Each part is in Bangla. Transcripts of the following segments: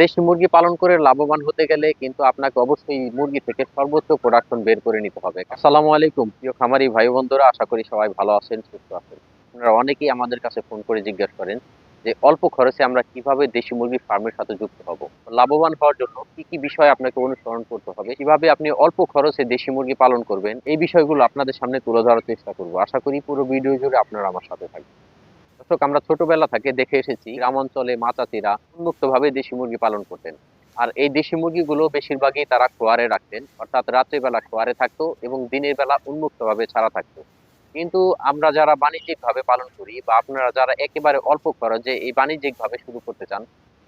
দেশি মুরগি পালন করে লাভবান হতে গেলে কিন্তু আপনাকে অবশ্যই মুরগি থেকে সর্বোচ্চ প্রোডাকশন বের করে নিতে হবে। আসসালামু আলাইকুম, প্রিয় খামারি ভাই বন্ধুরা, আশা করি সবাই ভালো আছেন, সুস্থ আছেন। আপনারা অনেকেই আমাদের কাছে ফোন করে জিজ্ঞাসা করেন যে, অল্প খরচে আমরা কীভাবে দেশি মুরগির ফার্মের সাথে যুক্ত হব? লাভবান হওয়ার জন্য কি কি বিষয় আপনাকে অনুসরণ করতে হবে? কীভাবে আপনি অল্প খরচে দেশি মুরগি পালন করবেন? এই বিষয়গুলো আপনাদের সামনে তুলে ধরার চেষ্টা করব। আশা করি পুরো ভিডিও জুড়ে আপনারা আমার সাথে থাকবেন। দর্শক, আমরা ছোটবেলা থেকে দেখে এসেছি গ্রাম অঞ্চলে মাচাতিরা উন্মুক্তভাবে দেশি মুরগি পালন করতেন। আর এই দেশি মুরগিগুলো বেশিরভাগই তারা খোয়ারে রাখতেন, অর্থাৎ রাত্রিবেলা খোয়ারে থাকতো এবং দিনের বেলা উন্মুক্তভাবে ছাড়া থাকতো। কিন্তু আমরা যারা বাণিজ্যিকভাবে পালন করি বা আপনারা যারা একেবারে অল্প খরচে এই বাণিজ্যিকভাবে শুরু করতে চান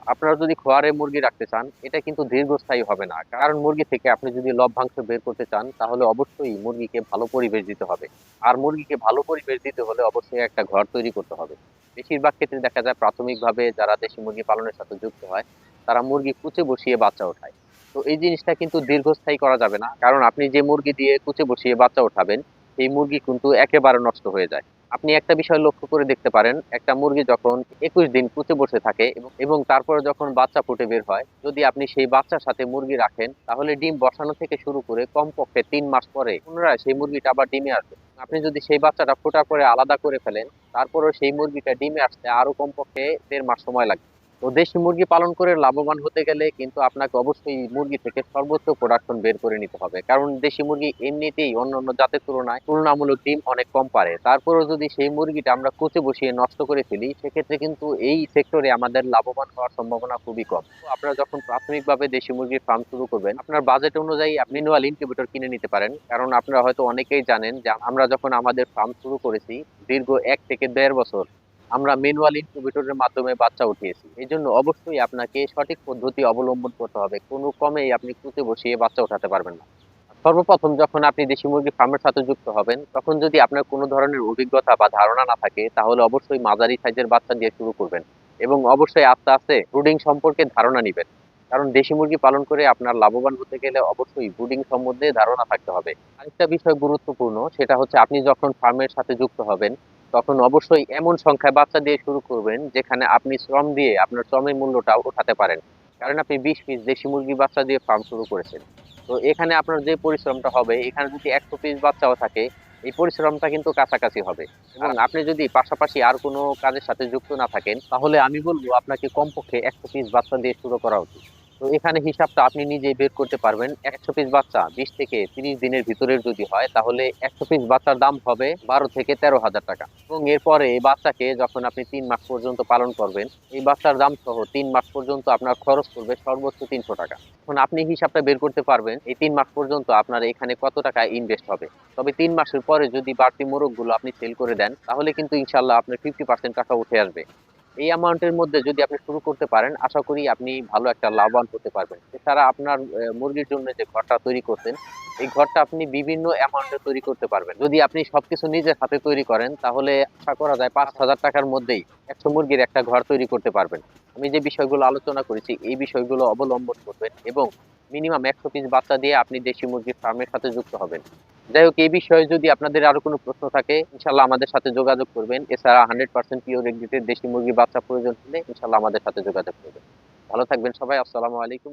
আপনারা যদি খোয়ারে মুরগি রাখতে চান, এটা কিন্তু দীর্ঘস্থায়ী হবে না। কারণ মুরগি থেকে আপনি যদি লভ্যাংশ বের করতে চান, তাহলে অবশ্যই মুরগিকে ভালো পরিবেশ দিতে হবে। আর মুরগিকে ভালো পরিবেশ দিতে হলে অবশ্যই একটা ঘর তৈরি করতে হবে। বেশিরভাগ ক্ষেত্রে দেখা যায় প্রাথমিকভাবে যারা দেশি মুরগি পালনের সাথে যুক্ত হয়, তারা মুরগি কুচে বসিয়ে বাচ্চা ওঠায়। তো এই জিনিসটা কিন্তু দীর্ঘস্থায়ী করা যাবে না। কারণ আপনি যে মুরগি দিয়ে কুচে বসিয়ে বাচ্চা ওঠাবেন সেই মুরগি কিন্তু একেবারে নষ্ট হয়ে যায়। আপনি একটা বিষয় লক্ষ্য করে দেখতে পারেন, একটা মুরগি যখন একুশ দিন কুচে বসে থাকে এবং- তারপর তারপরে যখন বাচ্চা ফুটে বের হয়, যদি আপনি সেই বাচ্চার সাথে মুরগি রাখেন, তাহলে ডিম বসানো থেকে শুরু করে কমপক্ষে তিন মাস পরে পুনরায় সেই মুরগিটা আবার ডিমে আসবে। আপনি যদি সেই বাচ্চাটা ফোটার পরে আলাদা করে ফেলেন, তারপরেও সেই মুরগিটা ডিমে আসতে আরও কমপক্ষে দেড় মাস সময় লাগবে। তো দেশি মুরগি পালন করে লাভবান হতে গেলে কিন্তু আপনাকে অবশ্যই মুরগি থেকে সর্বোচ্চ প্রোডাকশন বের করে নিতে হবে। কারণ দেশি মুরগি এমনিতেই অন্যান্য জাতের তুলনায় তুলনামূলক ডিম অনেক কম পারে। তারপরেও যদি সেই মুরগিটা আমরা কুচে বসিয়ে নষ্ট করে ফেলি, সেক্ষেত্রে কিন্তু এই সেক্টরে আমাদের লাভবান হওয়ার সম্ভাবনা খুবই কম। আপনারা যখন প্রাথমিকভাবে দেশি মুরগির ফার্ম শুরু করবেন, আপনার বাজেট অনুযায়ী আপনি ম্যানুয়াল ইনকিউবেটর কিনে নিতে পারেন। কারণ আপনারা হয়তো অনেকেই জানেন যে আমরা যখন আমাদের ফার্ম শুরু করেছি, দীর্ঘ এক থেকে দেড় বছর আমরা ম্যানুয়াল ইনকিউবেটরের মাধ্যমে বাচ্চা উঠিয়েছি। এই জন্য অবশ্যই আপনাকে সঠিক পদ্ধতি অবলম্বন করতে হবে। কোনো কমেই আপনি কুচে বসিয়ে বাচ্চা উঠাতে পারবেন না। সর্বপ্রথম যখন আপনি দেশি মুরগি ফার্মের সাথে যুক্ত হবেন, তখন যদি আপনার কোনো ধরনের অভিজ্ঞতা বা ধারণা না থাকে, তাহলে অবশ্যই মাঝারি সাইজের বাচ্চা দিয়ে শুরু করবেন এবং অবশ্যই আস্তে আস্তে ব্রুডিং সম্পর্কে ধারণা নেবেন। কারণ দেশি মুরগি পালন করে আপনার লাভবান হতে গেলে অবশ্যই ব্রুডিং সম্বন্ধে ধারণা থাকতে হবে। আরেকটা বিষয় গুরুত্বপূর্ণ, সেটা হচ্ছে আপনি যখন ফার্মের সাথে যুক্ত হবেন তখন অবশ্যই এমন সংখ্যায় বাচ্চা দিয়ে শুরু করবেন যেখানে আপনি শ্রম দিয়ে আপনার শ্রমের মূল্যটা উঠাতে পারেন। কারণ আপনি বিশ পিস দেশি মুরগি বাচ্চা দিয়ে ফার্ম শুরু করেছেন। তো এখানে আপনার যে পরিশ্রমটা হবে এখানে যদি একশো পিস বাচ্চাও থাকে এই পরিশ্রমটা কিন্তু কাছাকাছি হবে। এবং আপনি যদি পাশাপাশি আর কোনো কাজের সাথে যুক্ত না থাকেন তাহলে আমি বলব আপনাকে কমপক্ষে একশো পিস বাচ্চা দিয়ে শুরু করা উচিত। তো এখানে হিসাবটা আপনি নিজেই বের করতে পারবেন। একশো পিস বাচ্চা বিশ থেকে তিরিশ দিনের ভিতরের যদি হয়, তাহলে একশো পিস বাচ্চার দাম হবে বারো থেকে তেরো হাজার টাকা। এবং এরপরে এই বাচ্চাকে যখন আপনি তিন মাস পর্যন্ত পালন করবেন, এই বাচ্চার দাম সহ তিন মাস পর্যন্ত আপনার খরচ করবে সর্বোচ্চ তিনশো টাকা। এখন আপনি হিসাবটা বের করতে পারবেন, এই তিন মাস পর্যন্ত আপনার এখানে কত টাকা ইনভেস্ট হবে। তবে তিন মাসের পরে যদি বাড়তি মোরগগুলো আপনি সেল করে দেন, তাহলে কিন্তু ইনশাল্লাহ আপনার ফিফটি পার্সেন্ট টাকা উঠে আসবে। এই অ্যামাউন্টের মধ্যে যদি আপনি শুরু করতে পারেন, আশা করি আপনি ভালো একটা লাভবান হতে পারবেন। এছাড়া আপনার মুরগির জন্য যে ঘরটা তৈরি করছেন এই ঘরটা আপনি বিভিন্ন অ্যামাউন্টে তৈরি করতে পারবেন। যদি আপনি সবকিছু নিজের হাতে তৈরি করেন, তাহলে আশা করা যায় পাঁচ হাজার টাকার মধ্যেই একশো মুরগির একটা ঘর তৈরি করতে পারবেন। আমি যে বিষয়গুলো আলোচনা করেছি, এই বিষয়গুলো অবলম্বন করবেন এবং মিনিমাম একশো পিস বাচ্চা দিয়ে আপনি দেশি মুরগির ফার্মের সাথে যুক্ত হবেন। যাই হোক, এই বিষয়ে যদি আপনাদের আরও কোনো প্রশ্ন থাকে ইনশাল্লাহ আমাদের সাথে যোগাযোগ করবেন। এছাড়া হান্ড্রেড পার্সেন্ট পিওর এগ্রিটেড দেশি মুরগির বাচ্চা প্রয়োজন হলে ইনশাল্লাহ আমাদের সাথে যোগাযোগ করবেন। ভালো থাকবেন সবাই, আসসালামু আলাইকুম